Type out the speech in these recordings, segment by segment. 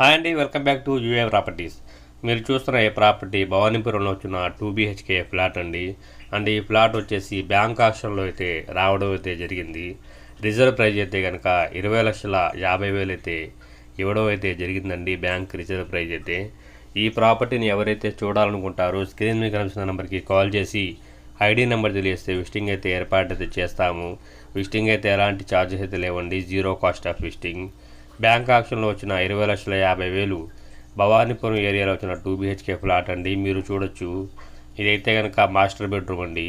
Hi అండి welcome back to UA properties. మీరు చూస్తున్న ఈ ప్రాపర్టీ? భవానీపురంలో వచ్చిన టూ బీహెచ్కే ఫ్లాట్ అండి. అండ్ ఈ ఫ్లాట్ వచ్చేసి బ్యాంక్ ఆప్షన్లో అయితే రావడం అయితే జరిగింది. రిజర్వ్ ప్రైజ్ అయితే కనుక ఇరవై లక్షల యాభై వేలు అయితే ఇవ్వడం అయితే జరిగిందండి బ్యాంక్ రిజర్వ్ ప్రైజ్ అయితే. ఈ ప్రాపర్టీని ఎవరైతే చూడాలనుకుంటారో స్క్రీన్ మీద కనిపిస్తున్న నెంబర్కి కాల్ చేసి ఐడి నెంబర్ తెలియస్తే విజిటింగ్ అయితే ఏర్పాటు అయితే చేస్తాము. విజిటింగ్ అయితే ఎలాంటి ఛార్జెస్ అయితే లేవండి. Zero cost of visiting. Bank ఆక్షన్లో వచ్చిన ఇరవై లక్షల యాభై వేలు భవానీపురం ఏరియాలో వచ్చిన టూ బీహెచ్కే ఫ్లాట్ అండి. మీరు చూడొచ్చు. ఇదైతే కనుక మాస్టర్ బెడ్రూమ్ అండి.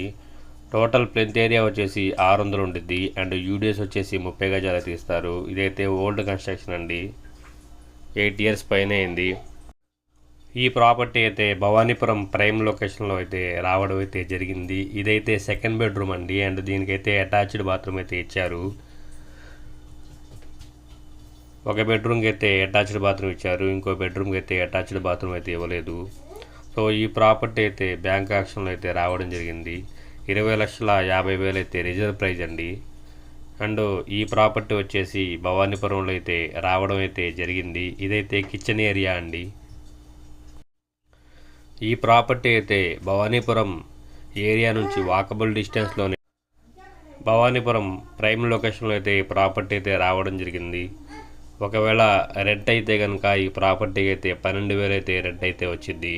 టోటల్ ప్లెంత్ ఏరియా వచ్చేసి ఆరు వందలు ఉండిద్ది. అండ్ యూడిఎస్ వచ్చేసి ముప్పై గజాలు తీస్తారు. ఇదైతే ఓల్డ్ కన్స్ట్రక్షన్ అండి. ఎయిట్ ఇయర్స్ పైన అయింది. ఈ ప్రాపర్టీ అయితే భవానీపురం ప్రైమ్ లొకేషన్లో అయితే రావడం అయితే జరిగింది. ఇదైతే సెకండ్ బెడ్రూమ్ అండి. అండ్ దీనికైతే అటాచ్డ్ బాత్రూమ్ అయితే ఇచ్చారు. ఒక బెడ్రూమ్కి అయితే అటాచ్డ్ బాత్రూమ్ ఇచ్చారు ఇంకో బెడ్రూమ్కి అయితే అటాచ్డ్ బాత్రూమ్ అయితే ఇవ్వలేదు. సో ఈ ప్రాపర్టీ అయితే బ్యాంక్ యాక్షన్లో అయితే రావడం జరిగింది. ఇరవై లక్షల యాభై వేలు అయితే రిజర్వ్ ప్రైజ్ అండి. అండ్ ఈ ప్రాపర్టీ వచ్చేసి భవానీపురంలో అయితే రావడం అయితే జరిగింది. ఇదైతే కిచెన్ ఏరియా అండి. ఈ ప్రాపర్టీ అయితే భవానీపురం ఏరియా నుంచి వాకబుల్ డిస్టెన్స్లోనే భవానీపురం ప్రైమ్ లొకేషన్లో అయితే ఈ ప్రాపర్టీ అయితే రావడం జరిగింది. ఒకవేళ రెంట్ అయితే కనుక ఈ ప్రాపర్టీ అయితే పన్నెండు వేలు అయితే రెంట్ అయితే వచ్చింది.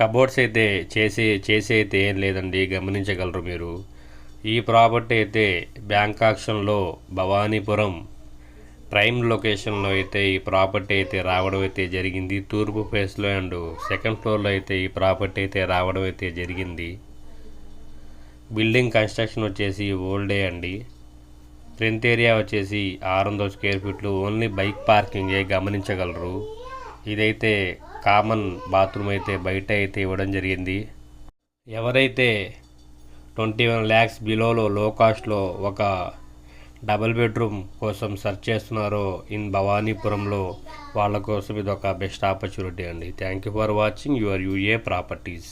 కబోర్డ్స్ అయితే చేసి చేసి అయితే ఏం లేదండి గమనించగలరు మీరు. ఈ ప్రాపర్టీ అయితే బ్యాంక్ ఆక్షన్లో భవానీపురం ప్రైమ్ లొకేషన్లో అయితే ఈ ప్రాపర్టీ అయితే రావడం అయితే జరిగింది. తూర్పు ఫేస్లో అండ్ సెకండ్ ఫ్లోర్లో అయితే ఈ ప్రాపర్టీ అయితే రావడం అయితే జరిగింది. బిల్డింగ్ కన్స్ట్రక్షన్ వచ్చేసి ఓల్డే అండి. ఫ్రంట్ ఏరియా వచ్చేసి ఆరు వందల స్క్వేర్ ఫీట్లు. ఓన్లీ బైక్ పార్కింగే గమనించగలరు. ఇదైతే కామన్ బాత్రూమ్ అయితే బయట అయితే ఇవ్వడం జరిగింది. ఎవరైతే ట్వంటీ వన్ ల్యాక్స్ బిలోలో లో కాస్ట్లో ఒక డబుల్ బెడ్రూమ్ కోసం సెర్చ్ చేస్తున్నారో ఇన్ భవానీపురంలో వాళ్ళ కోసం ఇది ఒక బెస్ట్ ఆపర్చునిటీ అండి. Thank you for watching your UA properties.